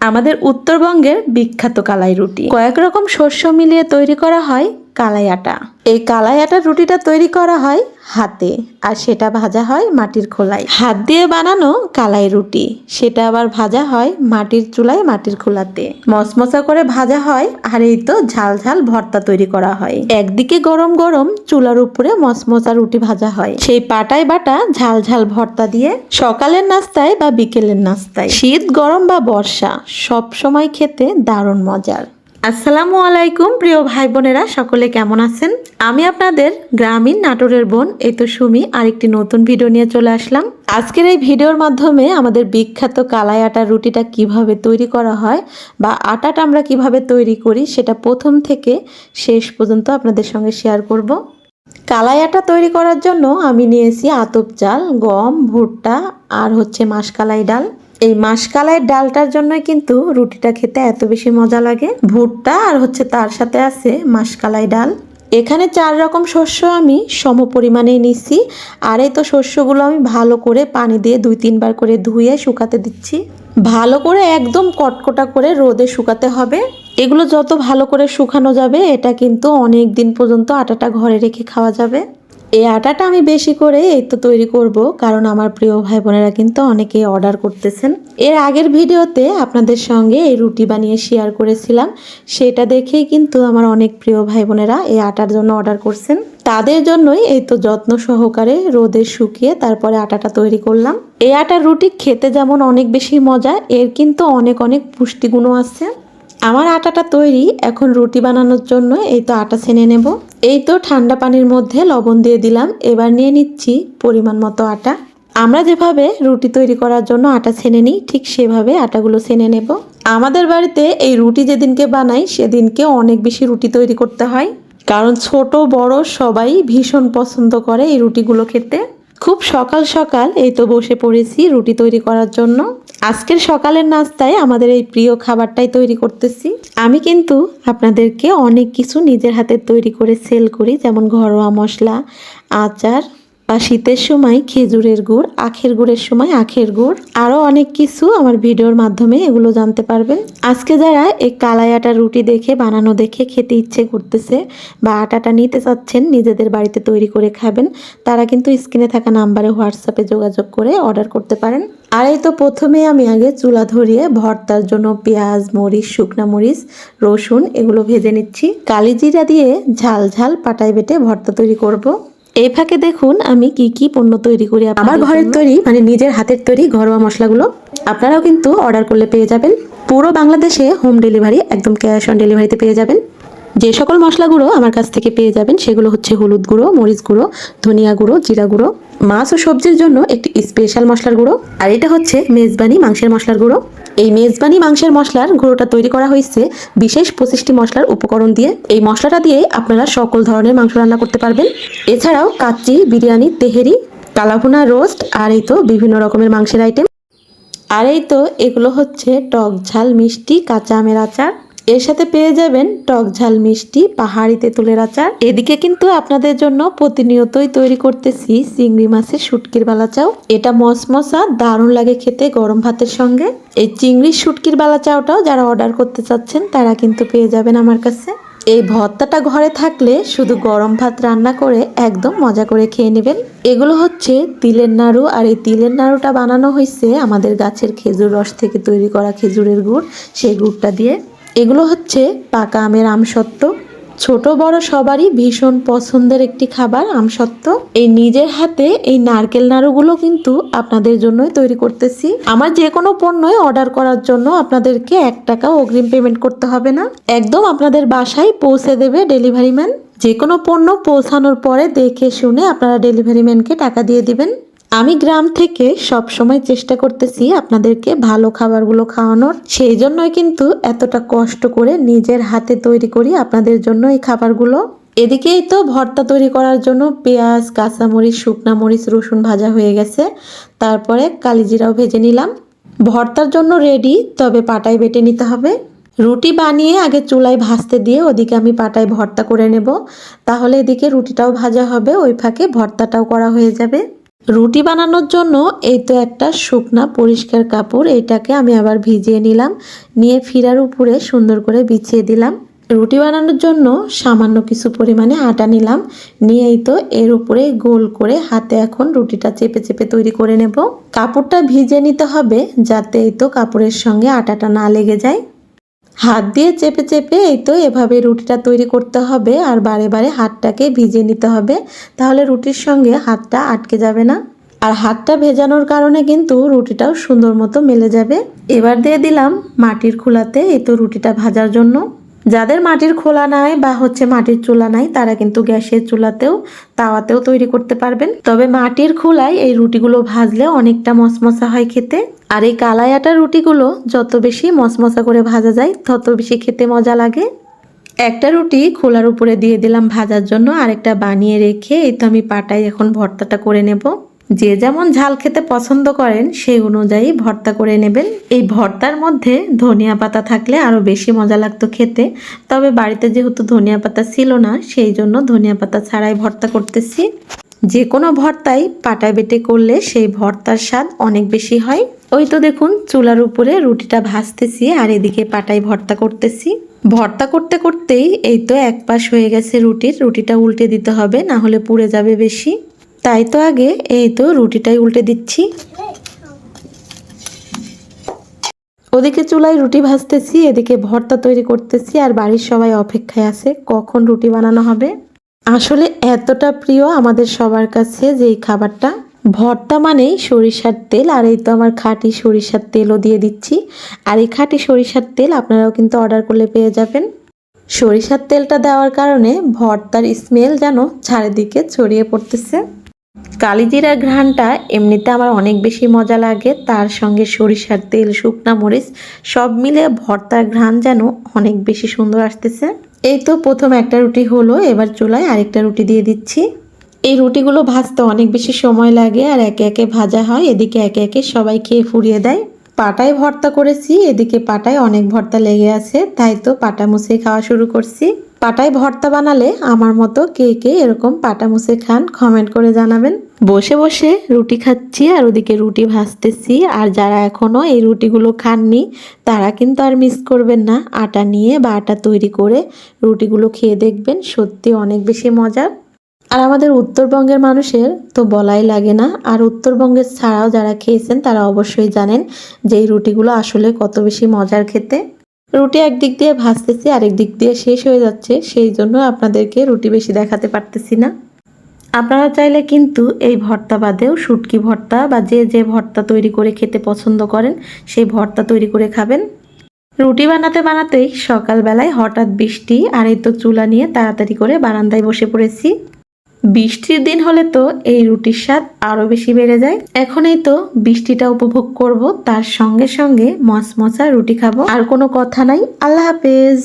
আমাদের উত্তরবঙ্গের বিখ্যাত কালাই রুটি। কয়েক রকম শস্য মিলিয়ে তৈরি করা হয়। কালাই আটা এই কালাই আটার রুটিটা তৈরি করা হয় হাতে আর সেটা ভাজা হয় মাটির খোলায়। হাত দিয়ে বানানো কালাই রুটি, সেটা আবার ভাজা হয় মাটির চুলায় মাটির খোলাতে। মশমশা করে ভাজা হয় আর এই তো ঝাল ঝাল ভর্তা তৈরি করা হয়। একদিকে গরম গরম চুলার উপরে মশমশা রুটি ভাজা হয়। সেই পাটায় বাটা ঝাল ঝাল ভর্তা দিয়ে সকালের নাস্তায় বা বিকেলের নাস্তায়। শীত, গরম বা বর্ষা সব সময় খেতে দারুণ মজার। আসসালামু আলাইকুম, প্রিয় ভাই বোনেরা সকলে কেমন আছেন? আমি আপনাদের গ্রামীণ নাটোরের বোন এই তো সুমি আরেকটি নতুন ভিডিও নিয়ে চলে আসলাম। আজকের এই ভিডিওর মাধ্যমে আমাদের বিখ্যাত কালাই আটার রুটিটা কীভাবে তৈরি করা হয় বা আটাটা আমরা কীভাবে তৈরি করি সেটা প্রথম থেকে শেষ পর্যন্ত আপনাদের সঙ্গে শেয়ার করব। কালাই আটা তৈরি করার জন্য আমি নিয়েছি আতপ চাল, গম, ভুট্টা আর হচ্ছে মাসকালাই ডাল। এই মাসকালাই ডালটার জন্যই কিন্তু রুটিটা খেতে এত বেশি মজা লাগে। ভুট্টা আর হচ্ছে তার সাথে আছে মাসকালাই ডাল। এখানে চার রকম শস্য আমি সম পরিমাণে নিচ্ছি আর এই তো শস্যগুলো আমি ভালো করে পানি দিয়ে দুই, তিনবার করে ধুয়ে শুকাতে দিচ্ছি। ভালো করে একদম কটকটা করে রোদে শুকাতে হবে। এগুলো যত ভালো করে শুকানো যাবে, এটা কিন্তু অনেক দিন পর্যন্ত আটাটা ঘরে রেখে খাওয়া যাবে। এই আটাটা আমি বেশি করে এই তো তৈরি করব, কারণ আমার প্রিয় ভাই বোনেরা কিন্তু অনেকেই অর্ডার করতেছেন। এর আগের ভিডিওতে আপনাদের সঙ্গে এই রুটি বানিয়ে শেয়ার করেছিলাম। সেটা দেখেই কিন্তু আমার অনেক প্রিয় ভাই বোনেরা এই আটার জন্য অর্ডার করছেন। তাদের জন্যই এই তো যত্ন সহকারে রোদে শুকিয়ে তারপরে আটাটা তৈরি করলাম। এই আটার রুটি খেতে যেমন অনেক বেশি মজা, এর কিন্তু অনেক অনেক পুষ্টিগুণও আছে। আমার আটাটা তৈরি, এখন রুটি বানানোর জন্য এই তো আটা ছেনে নেব। এই তো ঠান্ডা পানির মধ্যে লবণ দিয়ে দিলাম। এবার নিয়ে নিচ্ছি পরিমাণ মতো আটা। আমরা যেভাবে রুটি তৈরি করার জন্য আটা ছেনে নিই, ঠিক সেভাবে আটাগুলো ছেনে নেব। আমাদের বাড়িতে এই রুটি যেদিনকে বানাই, সেদিনকে অনেক বেশি রুটি তৈরি করতে হয়। কারণ ছোট, বড় সবাই ভীষণ পছন্দ করে এই রুটিগুলো খেতে। খুব সকাল সকাল এই তো বসে পড়েছি রুটি তৈরি করার জন্য। আজকের সকালের নাস্তায় আমাদের এই প্রিয় খাবারটাই তৈরি করতেছি। আমি কিন্তু আপনাদেরকে অনেক কিছু নিজের হাতে তৈরি করে সেল করি, যেমন ঘরোয়া মশলা, আচার, বা শীতের সময় খেজুরের গুড়, আখের গুড়ের সময় আখের গুড়। আরও অনেক কিছু আমার ভিডিওর মাধ্যমে এগুলো জানতে পারবেন। আজকে যারা এই কালাই আটার রুটি দেখে, বানানো দেখে খেতে ইচ্ছে করতেছে, বা আটাটা নিতে চাচ্ছেন, নিজেদের বাড়িতে তৈরি করে খাবেন, তারা কিন্তু স্ক্রিনে থাকা নাম্বারে হোয়াটসঅ্যাপে যোগাযোগ করে অর্ডার করতে পারেন। আর এই তো প্রথমে আমি আগে চুলা ধরিয়ে ভর্তার জন্য পেঁয়াজ মরিচ শুকনো মরিচ রসুন এগুলো ভেজে নিচ্ছি। কালিজিরা দিয়ে ঝাল ঝাল পাটায় বেটে ভর্তা তৈরি করব। এই ফাঁকে দেখুন আমি কি কি পণ্য তৈরি করি আমার ঘরের তৈরি মানে নিজের হাতের তৈরি ঘরোয়া মশলাগুলো আপনারাও কিন্তু অর্ডার করলে পেয়ে যাবেন। পুরো বাংলাদেশে হোম ডেলিভারি একদম ক্যাশ অন ডেলিভারিতে পেয়ে যাবেন। যে সকল মশলাগুলো আমার কাছ থেকে পেয়ে যাবেন, সেগুলো হচ্ছে হলুদ গুঁড়ো, মরিচ গুঁড়ো, ধনিয়া গুঁড়ো, জিরা গুঁড়ো। মাছ ও সবজির জন্য একটি স্পেশাল মশলার গুঁড়ো। আর এটা হচ্ছে মেজবানি মাংসের মশলার গুঁড়ো। এই মেজবানি মাংসের মশলার গুঁড়োটা তৈরি করা হয়েছে বিশেষ পঁচিশটি মশলার উপকরণ দিয়ে। এই মশলাটা দিয়ে আপনারা সকল ধরনের মাংস রান্না করতে পারবেন। এছাড়াও কাচ্চি, বিরিয়ানি, তেহেরি, কালাভুনা, রোস্ট, আর এই তো বিভিন্ন রকমের মাংসের আইটেম আর এই তো এগুলো হচ্ছে টক ঝাল মিষ্টি কাঁচা আমের আচার। এর সাথে পেয়ে যাবেন টক ঝাল মিষ্টি, পাহাড়ি তেঁতুলের আচার। এদিকে কিন্তু আপনাদের জন্য প্রতিনিয়তই তৈরি করতেছি চিংড়ি মাছের শুটকির বালা চাও এটা মসমসা, দারুণ লাগে খেতে গরম ভাতের সঙ্গে। এই চিংড়ির শুটকির বালা চাওটাও যারা অর্ডার করতে চাচ্ছেন, তারা কিন্তু পেয়ে যাবেন আমার কাছে। এই ভর্তাটা ঘরে থাকলে শুধু গরম ভাত রান্না করে একদম মজা করে খেয়ে নেবেন। এগুলো হচ্ছে তিলের নাড়ু, আর এই তিলের নাড়ুটা বানানো হয়েছে আমাদের গাছের খেজুর রস থেকে তৈরি করা খেজুরের গুড়। সেই গুড়টা দিয়ে এগুলো হচ্ছে পাকা আমের আমসত্ত্ব। ছোট বড় সবারই ভীষণ পছন্দের একটি খাবার আমসত্ত্ব। এই নিজের হাতে এই নারকেল নাড়ুগুলো কিন্তু আপনাদের জন্যই তৈরি করতেছি। আমার যে কোনো পণ্যই অর্ডার করার জন্য আপনাদেরকে এক টাকা অগ্রিম পেমেন্ট করতে হবে না। একদম আপনাদের বাসায় পৌঁছে দেবে ডেলিভারি ম্যান। যে কোনো পণ্য পৌঁছানোর পরে দেখে শুনে আপনারা ডেলিভারি ম্যানকে টাকা দিয়ে দিবেন। আমি গ্রাম থেকে সব সময় চেষ্টা করতেছি আপনাদেরকে ভালো খাবারগুলো খাওয়ানোর। সেই জন্যই কিন্তু এতটা কষ্ট করে নিজের হাতে তৈরি করি আপনাদের জন্য এই খাবারগুলো। এদিকেই তো ভর্তা তৈরি করার জন্য পেঁয়াজ, কাঁচামরিচ, শুকনা মরিচ, রসুন ভাজা হয়ে গেছে। তারপরে কালিজিরাও ভেজে নিলাম। ভর্তার জন্য রেডি তবে পাটায় বেটে নিতে হবে। রুটি বানিয়ে আগে চুলায় ভাজতে দিয়ে ওদিকে আমি পাটায় ভর্তা করে নেব। তাহলে এদিকে রুটিটাও ভাজা হবে, ওই ফাঁকে ভর্তাটাও করা হয়ে যাবে। রুটি বানানোর জন্য এই তো একটা শুকনা পরিষ্কার কাপড়, এটাকে আমি আবার ভিজিয়ে নিলাম। নিয়ে ফিরার উপরে সুন্দর করে বিছিয়ে দিলাম। রুটি বানানোর জন্য সামান্য কিছু পরিমাণে আটা নিলাম। নিয়েই তো এর উপরে গোল করে হাতে এখন রুটিটা চেপে চেপে তৈরি করে নেব। কাপড়টা ভিজে নিতে হবে যাতে এই তো কাপড়ের সঙ্গে আটাটা না লেগে যায়। হাত দিয়ে চেপে চেপে এই তো এভাবে রুটিটা তৈরি করতে হবে আর বারে বারে হাতটাকে ভিজিয়ে নিতে হবে, তাহলে রুটির সঙ্গে হাতটা আটকে যাবে না। আর হাতটা ভেজানোর কারণে কিন্তু রুটিটাও সুন্দর মতো মেলে যাবে। এবার দিয়ে দিলাম মাটির খোলাতে এই তো রুটিটা ভাজার জন্য। যাদের মাটির খোলা নাই বা হচ্ছে মাটির চুলা নাই, তারা কিন্তু গ্যাসের চুলাতেও, তাওয়াতেও তৈরি করতে পারবেন। তবে মাটির খোলায় এই রুটিগুলো ভাজলে অনেকটা মশমশা হয় খেতে। আর এই কালাই আটার রুটিগুলো যত বেশি মশমশা করে ভাজা যায়, তত বেশি খেতে মজা লাগে। একটা রুটি খোলার উপরে দিয়ে দিলাম ভাজার জন্য, আরেকটা বানিয়ে রেখে এই তো আমি পাটায় এখন ভর্তাটা করে নেব। যে যেমন ঝাল খেতে পছন্দ করেন, সেই অনুযায়ী ভর্তা করে নেবেন। এই ভর্তার মধ্যে ধনিয়া পাতা থাকলে আরও বেশি মজা লাগতো খেতে। তবে বাড়িতে যেহেতু ধনিয়া পাতা ছিল না, সেই জন্য ধনিয়া পাতা ছাড়াই ভর্তা করতেছি। যে কোনো ভর্তাই পাটা বেটে করলে সেই ভর্তার স্বাদ অনেক বেশি হয়। ওই তো দেখুন, চুলার উপরে রুটিটা ভাজতেছি আর এদিকে পাটায় ভর্তা করতেছি। ভর্তা করতে করতেই এই তো এক পাশ হয়ে গেছে রুটির। রুটিটা উল্টে দিতে হবে, না হলে পুড়ে যাবে বেশি। তাই তো আগে এই তো রুটিটাই উল্টে দিচ্ছি। ওদিকে চুলায় রুটি ভাজতেছি, এদিকে ভর্তা তৈরি করতেছি, আর বাড়ির সবাই অপেক্ষায় আছে কখন রুটি বানানো হবে। আসলে এতটা প্রিয় আমাদের সবার কাছে যে এই খাবারটা। ভর্তা মানেই সরিষার তেল, আর এই তো আমার খাঁটি সরিষার তেলও দিয়ে দিচ্ছি। আর এই খাঁটি সরিষার তেল আপনারাও কিন্তু অর্ডার করলে পেয়ে যাবেন। সরিষার তেলটা দেওয়ার কারণে ভর্তার স্মেল যেন চারিদিকে ছড়িয়ে পড়তেছে। কালিজিরার ঘ্রাণটা এমনিতে আমার অনেক বেশি মজা লাগে। তার সঙ্গে সরিষার তেল, শুকনা মরিচ, সব মিলে ভর্তার ঘ্রাণ যেন অনেক বেশি সুন্দর আসতেছে। এই তো প্রথম একটা রুটি হলো, এবার চুলায় আরেকটা রুটি দিয়ে দিচ্ছি। এই রুটিগুলো ভাজতে অনেক বেশি সময় লাগে আর একে একে ভাজা হয়, এদিকে একে একে সবাই খেয়ে ফুরিয়ে দেয়। পাটায় ভর্তা করেছি, এদিকে পাটায় অনেক ভর্তা লেগে আছে, তাই তো পাটা মুছে খাওয়া শুরু করছি। পাটায় ভর্তা বানালে আমার মতো কে কে এরকম পাটা মুছে খান কমেন্ট করে জানাবেন। বসে বসে রুটি খাচ্ছি আর ওদিকে রুটি ভাজতেছি আর যারা এখনও এই রুটিগুলো খাননি, তারা কিন্তু আর মিস করবেন না। আটা নিয়ে বা আটা তৈরি করে রুটিগুলো খেয়ে দেখবেন, সত্যি অনেক বেশি মজার আর আমাদের উত্তরবঙ্গের মানুষের তো বলাই লাগে না, আর উত্তরবঙ্গের ছাড়াও যারা খেয়েছেন তারা অবশ্যই জানেন যে এই রুটিগুলো আসলে কত বেশি মজার খেতে। রুটি একদিক দিয়ে ভাজতেছি, আরেক দিক দিয়ে শেষ হয়ে যাচ্ছে, সেই জন্য আপনাদেরকে রুটি বেশি দেখাতে পারতেছি না। আপনারা চাইলে কিন্তু এই ভর্তা বাদেও শুটকি ভর্তা বা যে যে ভর্তা তৈরি করে খেতে পছন্দ করেন, সেই ভর্তা তৈরি করে খাবেন। রুটি বানাতে বানাতেই সকালবেলায় হঠাৎ বৃষ্টি আর এই তো চুলা নিয়ে তাড়াতাড়ি করে বারান্দায় বসে পড়েছি। বৃষ্টির দিন হলে তো এই রুটির স্বাদ আরও বেশি বেড়ে যায়। এখনই তো বৃষ্টিটা উপভোগ করব, তার সঙ্গে সঙ্গে মচমচা রুটি খাব। আর কোনো কথা নাই, আল্লাহ হাফেজ।